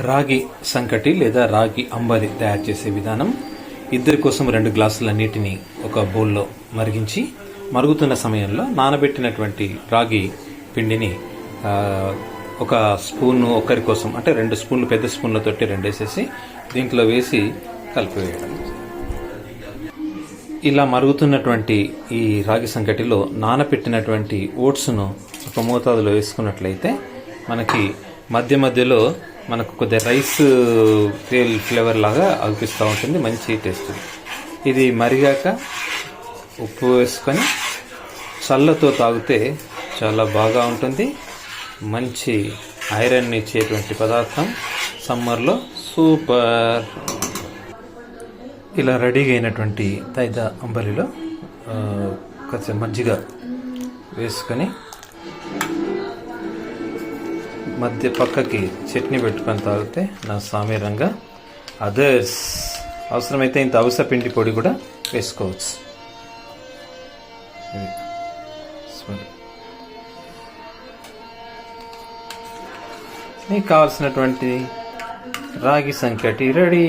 రాగి సంకటి లేదా రాగి అంబలి తయారు చేసే విధానం ఇద్దరి కోసం రెండు గ్లాసుల నీటిని ఒక బౌల్లో మరిగించి మరుగుతున్న సమయంలో నానబెట్టినటువంటి రాగి పిండిని ఒక స్పూన్ ఒకరి కోసం అంటే రెండు స్పూన్లు పెద్ద స్పూన్లతోటి రెండు వేసేసి దీంట్లో వేసి కలిపివేయడం. ఇలా మరుగుతున్నటువంటి ఈ రాగి సంకటిలో నానపెట్టినటువంటి ఓట్స్ను ఒక మోతాదులో వేసుకున్నట్లయితే మనకి మధ్య మధ్యలో మనకు కొద్దిగా రైస్ తేల్ ఫ్లేవర్ లాగా అనిపిస్తూ ఉంటుంది మంచి టేస్ట్ ఇది మరిగాక ఉప్పు వేసుకొని చల్లతో తాగితే చాలా బాగా ఉంటుంది. మంచి ఐరన్ ఇచ్చేటువంటి పదార్థం సమ్మర్లో సూపర్. ఇలా రెడీగా అయినటువంటి తైద అంబలిలో కొంచెం మజ్జిగ వేసుకొని మధ్య పక్కకి చట్నీ పెట్టుకొని తాగితే నా సామీరంగా అదర్స్ అవసరమైతే ఇంత అవసర పిండి పొడి కూడా వేసుకోవచ్చు. మీకు కావాల్సినటువంటి రాగి సంకటి రెడీ.